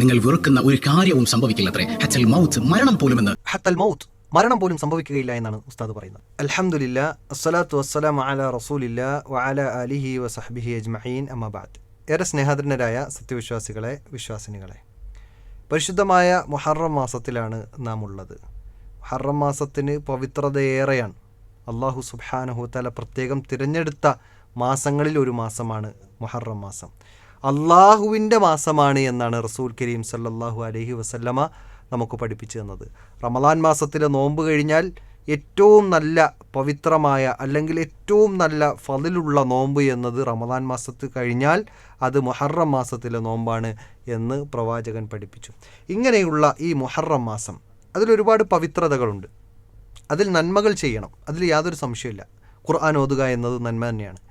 നിങ്ങൾ വെറുക്കുന്ന ഒരു കാര്യവും സംഭവിക്കില്ലത്രേ. ഹച്ചൽ മൗത്ത് മരണം പോലുമെന്ന്. ഹത്തൽ മൗത്ത് മരണം പോലും സംഭവിക്കുകയില്ല എന്നാണ് ഉസ്താദ് പറയുന്നത്. അൽഹംദുലില്ല അസ്സലാത്തു വസ്സലാം അല റസൂലില്ല വഅല അലിഹി വസഹബിഹി അജ്മഹീൻ അമ്മബാദ് ഏറെ സ്നേഹാദരനരായ സത്യവിശ്വാസികളെ വിശ്വാസിനികളെ പരിശുദ്ധമായ മുഹറം മാസത്തിലാണ് നാം ഉള്ളത്. മുഹറം മാസത്തിന് പവിത്രതയേറെയാണ്. അള്ളാഹു സുബ്ഹാനഹു തല പ്രത്യേകം തിരഞ്ഞെടുത്ത മാസങ്ങളിൽ ഒരു മാസമാണ് മുഹറം മാസം. അള്ളാഹുവിന്റെ മാസമാണ് എന്നാണ് റസൂൽ കരീം സല്ലാഹു അലഹി വസല്ലമ നമുക്ക് പഠിപ്പിച്ചു തന്നത്. റമദാൻ മാസത്തിലെ നോമ്പ് കഴിഞ്ഞാൽ ഏറ്റവും നല്ല പവിത്രമായ അല്ലെങ്കിൽ ഏറ്റവും നല്ല ഫതിലുള്ള നോമ്പ് എന്നത് റമദാൻ മാസത്തിൽ കഴിഞ്ഞാൽ അത് മുഹറം മാസത്തിലെ നോമ്പാണ് എന്ന് പ്രവാചകൻ പഠിപ്പിച്ചു. ഇങ്ങനെയുള്ള ഈ മുഹറം മാസം അതിലൊരുപാട് പവിത്രതകളുണ്ട്. അതിൽ നന്മകൾ ചെയ്യണം. അതിൽ യാതൊരു സംശയമില്ല ഖുർആൻ ഓതുക എന്നത് നന്മ തന്നെയാണ്.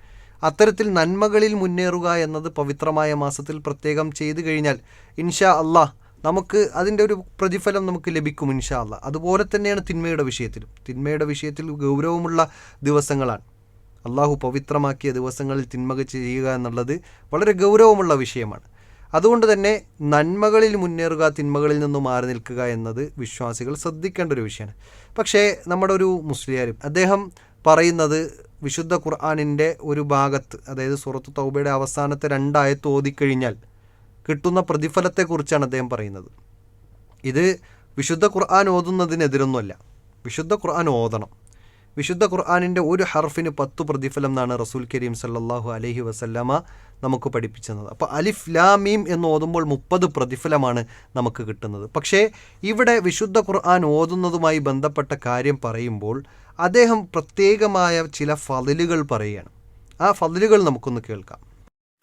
അത്തരത്തിൽ നന്മകളിൽ മുന്നേറുക എന്നത് പവിത്രമായ മാസത്തിൽ പ്രത്യേകം ചെയ്തു കഴിഞ്ഞാൽ ഇൻഷാ അള്ളാഹ് നമുക്ക് അതിന്റെ ഒരു പ്രതിഫലം നമുക്ക് ലഭിക്കും ഇൻഷാ അള്ളാഹ്. അതുപോലെ തന്നെയാണ് തിന്മയുടെ വിഷയത്തിലും. തിന്മയുടെ വിഷയത്തിൽ ഗൗരവമുള്ള ദിവസങ്ങളാണ്. അള്ളാഹു പവിത്രമാക്കിയ ദിവസങ്ങളിൽ തിന്മക ചെയ്യുക എന്നുള്ളത് വളരെ ഗൗരവമുള്ള വിഷയമാണ്. അതുകൊണ്ട് തന്നെ നന്മകളിൽ മുന്നേറുക തിന്മകളിൽ നിന്നും മാറി നിൽക്കുക എന്നത് വിശ്വാസികൾ ശ്രദ്ധിക്കേണ്ട ഒരു വിഷയമാണ്. പക്ഷേ നമ്മുടെ ഒരു മുസ്ലിയാരും അദ്ദേഹം പറയുന്നത് വിശുദ്ധ ഖുർആാനിന്റെ ഒരു ഭാഗത്ത് അതായത് സുറത്ത് തൗബയുടെ അവസാനത്തെ രണ്ടായത്ത് ഓതിക്കഴിഞ്ഞാൽ കിട്ടുന്ന പ്രതിഫലത്തെക്കുറിച്ചാണ് അദ്ദേഹം പറയുന്നത്. ഇത് വിശുദ്ധ ഖുർആൻ ഓതുന്നതിനെതിരൊന്നുമല്ല. വിശുദ്ധ ഖുർആൻ ഓതണം. വിശുദ്ധ ഖുർആാനിന്റെ ഒരു ഹർഫിന് പത്തു പ്രതിഫലം എന്നാണ് റസൂൽ കരീം സല്ലാഹു അലഹി വസല്ലമ നമുക്ക് പഠിപ്പിച്ചത്. അപ്പോൾ അലിഫ് ലാമീം എന്ന് ഓതുമ്പോൾ മുപ്പത് പ്രതിഫലമാണ് നമുക്ക് കിട്ടുന്നത്. പക്ഷേ ഇവിടെ വിശുദ്ധ ഖുർആൻ ഓതുന്നതുമായി ബന്ധപ്പെട്ട കാര്യം പറയുമ്പോൾ അദ്ദേഹം പ്രത്യേകമായ ചില ഫതിലുകൾ പറയുകയാണ്. ആ ഫതിലുകൾ നമുക്കൊന്ന് കേൾക്കാം.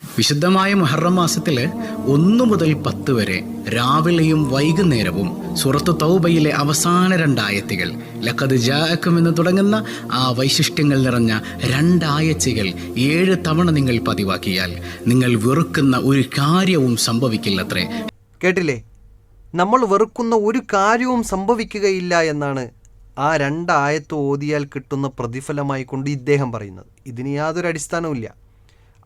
വിശുദ്ധമായ മുഹറം മാസത്തിൽ ഒന്നു മുതൽ പത്ത് വരെ രാവിലെയും വൈകുന്നേരവും സുറത്ത് തൗബയിലെ അവസാന രണ്ടായത്തികൾ ലക്കത് ജാക്കും എന്ന് തുടങ്ങുന്ന ആ വൈശിഷ്ട്യങ്ങൾ നിറഞ്ഞ രണ്ടായച്ചികൾ ഏഴ് തവണ നിങ്ങൾ പതിവാക്കിയാൽ നിങ്ങൾ വെറുക്കുന്ന ഒരു കാര്യവും സംഭവിക്കില്ലത്രേ. കേട്ടില്ലേ? നമ്മൾ വെറുക്കുന്ന ഒരു കാര്യവും സംഭവിക്കുകയില്ല എന്നാണ് ആ രണ്ടായത്ത് ഓതിയാൽ കിട്ടുന്ന പ്രതിഫലമായി കൊണ്ട് ഇദ്ദേഹം പറയുന്നത്. ഇതിന് യാതൊരു അടിസ്ഥാനവുമില്ല.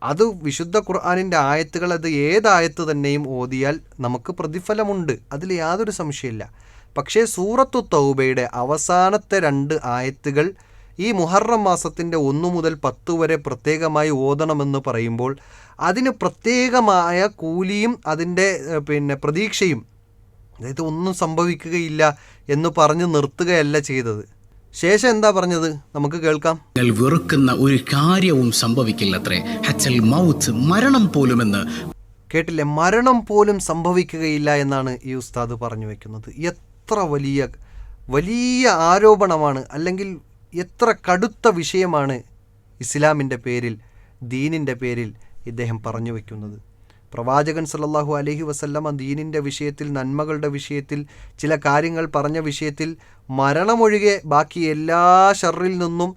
അത് വിശുദ്ധ ഖുർആാനിന്റെ ആയത്തുകൾ അത് ഏതായത്ത് തന്നെയും ഓതിയാൽ നമുക്ക് പ്രതിഫലമുണ്ട്. അതിൽ യാതൊരു സംശയമില്ല. പക്ഷേ സൂറത്തു തൗബയുടെ അവസാനത്തെ രണ്ട് ആയത്തുകൾ ഈ മുഹറം മാസത്തിന്റെ ഒന്നു മുതൽ പത്ത് വരെ പ്രത്യേകമായി ഓതണമെന്ന് പറയുമ്പോൾ അതിന് പ്രത്യേകമായ കൂലിയും അതിന്റെ പിന്നെ പ്രതീക്ഷയും അതായത് ഒന്നും സംഭവിക്കുകയില്ല എന്ന് പറഞ്ഞ് നിർത്തുകയല്ല ചെയ്തത്. ശേഷം എന്താ പറഞ്ഞത്? നമുക്ക് കേൾക്കാം. നിങ്ങൾ വെറുക്കുന്ന ഒരു കാര്യവും സംഭവിക്കില്ലത്രേ. ഹച്ചൽ മൗത്ത് മരണം പോലുമെന്ന്. കേട്ടില്ലേ? മരണം പോലും സംഭവിക്കുകയില്ല എന്നാണ് ഈ ഉസ്താദ് പറഞ്ഞു വെക്കുന്നത്. എത്ര വലിയ വലിയ ആരോപണമാണ് അല്ലെങ്കിൽ എത്ര കടുത്ത വിഷയമാണ് ഇസ്ലാമിന്റെ പേരിൽ ദീനിന്റെ പേരിൽ ഇദ്ദേഹം പറഞ്ഞു വയ്ക്കുന്നത് പ്രവാചകൻ സല്ലല്ലാഹു അലൈഹി വസല്ലമ ദീനിന്റെ വിഷയത്തിൽ നന്മകളുടെ വിഷയത്തിൽ ചില കാര്യങ്ങൾ പറഞ്ഞ വിഷയത്തിൽ മരണമൊഴികെ ബാക്കി എല്ലാ ഷറിൽ നിന്നും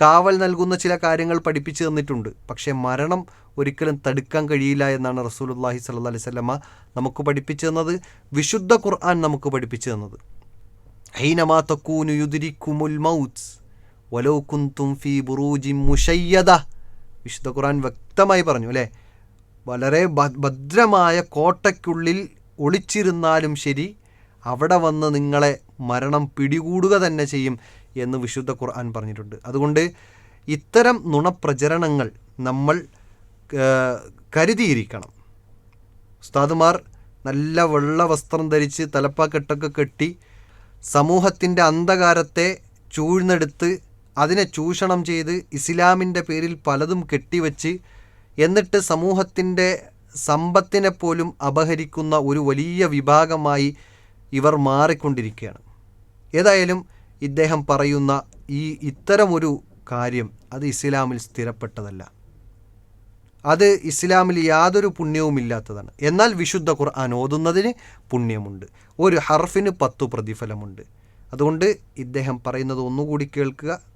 കാവൽ നൽകുന്ന ചില കാര്യങ്ങൾ പഠിപ്പിച്ചു തന്നിട്ടുണ്ട്. പക്ഷേ മരണം ഒരിക്കലും തടുക്കാൻ കഴിയില്ല എന്നാണ് റസൂലുള്ളാഹി സ്വല്ലല്ലാഹി അലൈഹി സ്വലമ നമുക്ക് പഠിപ്പിച്ചു തന്നത് വിശുദ്ധ ഖുർആൻ നമുക്ക് പഠിപ്പിച്ചു തന്നത്. ഹൈനമാ തക്കൂനു യുദ്രിക്കുമുൽ മൗത്ത് വലോ കുന്തും ഫീ ബുറൂജി മുഷയ്യദ വിശുദ്ധ ഖുർആൻ വ്യക്തമായി പറഞ്ഞു അല്ലേ? വളരെ ഭദ്രമായ കോട്ടയ്ക്കുള്ളിൽ ഒളിച്ചിരുന്നാലും ശരി അവിടെ വന്ന് നിങ്ങളെ മരണം പിടികൂടുക തന്നെ ചെയ്യും എന്ന് വിശുദ്ധ ഖുർആൻ പറഞ്ഞിട്ടുണ്ട്. അതുകൊണ്ട് ഇത്തരം നുണപ്രചരണങ്ങൾ നമ്മൾ കരുതിയിരിക്കണം. ഉസ്താദുമാർ നല്ല വെള്ള വസ്ത്രം ധരിച്ച് തലപ്പാക്കെട്ടൊക്കെ കെട്ടി സമൂഹത്തിന്റെ അന്ധകാരത്തെ ചൂഴ്ന്നെടുത്ത് അതിനെ ചൂഷണം ചെയ്ത് ഇസ്ലാമിന്റെ പേരിൽ പലതും കെട്ടിവെച്ച് എന്നിട്ട് സമൂഹത്തിന്റെ സമ്പത്തിനെ പോലും അപഹരിക്കുന്ന ഒരു വലിയ വിഭാഗമായി ഇവർ മാറിക്കൊണ്ടിരിക്കുകയാണ്. ഏതായാലും ഇദ്ദേഹം പറയുന്ന ഈ ഇത്തരമൊരു കാര്യം അത് ഇസ്ലാമിൽ സ്ഥിരപ്പെട്ടതല്ല. അത് ഇസ്ലാമിൽ യാതൊരു പുണ്യവുമില്ലാത്തതാണ്. എന്നാൽ വിശുദ്ധ ഖുർആൻ ഓതുന്നതിന് പുണ്യമുണ്ട്. ഒരു ഹർഫിന് പത്തു പ്രതിഫലമുണ്ട്. അതുകൊണ്ട് ഇദ്ദേഹം പറയുന്നത് ഒന്നുകൂടി കേൾക്കുക.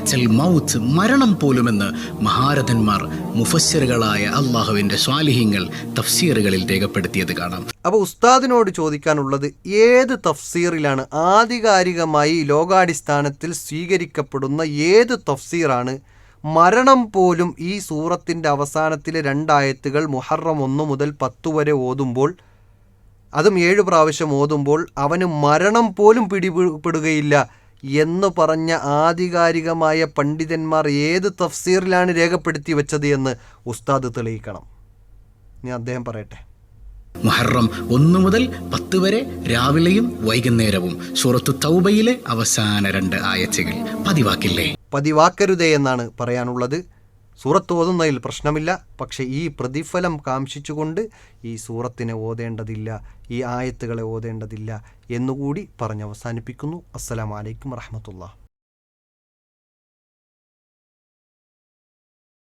ഹച്ചൽ മൗത്ത് മരണം പോലുമെന്ന് മഹാരഥന്മാർ മുഫസ്സിറുകളായ അള്ളാഹുവിന്റെ സ്വാലിഹ്യങ്ങൾ തഫ്സീറുകളിൽ രേഖപ്പെടുത്തിയത് കാണാം. അപ്പോൾ ഉസ്താദിനോട് ചോദിക്കാനുള്ളത് ഏത് തഫ്സീറിലാണ് ആധികാരികമായി ലോകാടിസ്ഥാനത്തിൽ സ്വീകരിക്കപ്പെടുന്ന ഏത് തഫ്സീറാണ്? മരണം പോലും ഈ സൂറത്തിന്റെ അവസാനത്തിലെ രണ്ടായത്തുകൾ മുഹറം ഒന്ന് മുതൽ പത്ത് വരെ ഓതുമ്പോൾ അതും ഏഴ് പ്രാവശ്യം ഓതുമ്പോൾ അവന് മരണം പോലും പിടിപെടുകയില്ല. എന്ന് പറഞ്ഞ ആധികാരികമായ പണ്ഡിതന്മാർ ഏത് തഫ്സീറിലാണ് രേഖപ്പെടുത്തി വെച്ചത് എന്ന് ഉസ്താദ് തെളിയിക്കണം. ഞാൻ അദ്ദേഹം പറയട്ടെ. മുഹറം ഒന്ന് മുതൽ പത്ത് വരെ രാവിലെയും വൈകുന്നേരവും. സൂറത്ത് തൗബയിലെ അവസാന രണ്ട് ആയച്ചകൾ പതിവാക്കില്ലേ? പതിവാക്കരുതേ എന്നാണ് പറയാനുള്ളത്. സൂറത്ത് ഓതുന്നതിൽ പ്രശ്നമില്ല. പക്ഷേ ഈ പ്രതിഫലം കാംക്ഷിച്ചുകൊണ്ട് ഈ സൂറത്തിനെ ഓതേണ്ടതില്ല ഈ ആയത്തുകളെ ഓതേണ്ടതില്ല എന്നുകൂടി പറഞ്ഞ് അവസാനിപ്പിക്കുന്നു അസ്സലാമലൈക്കും വറഹമത്തുള്ള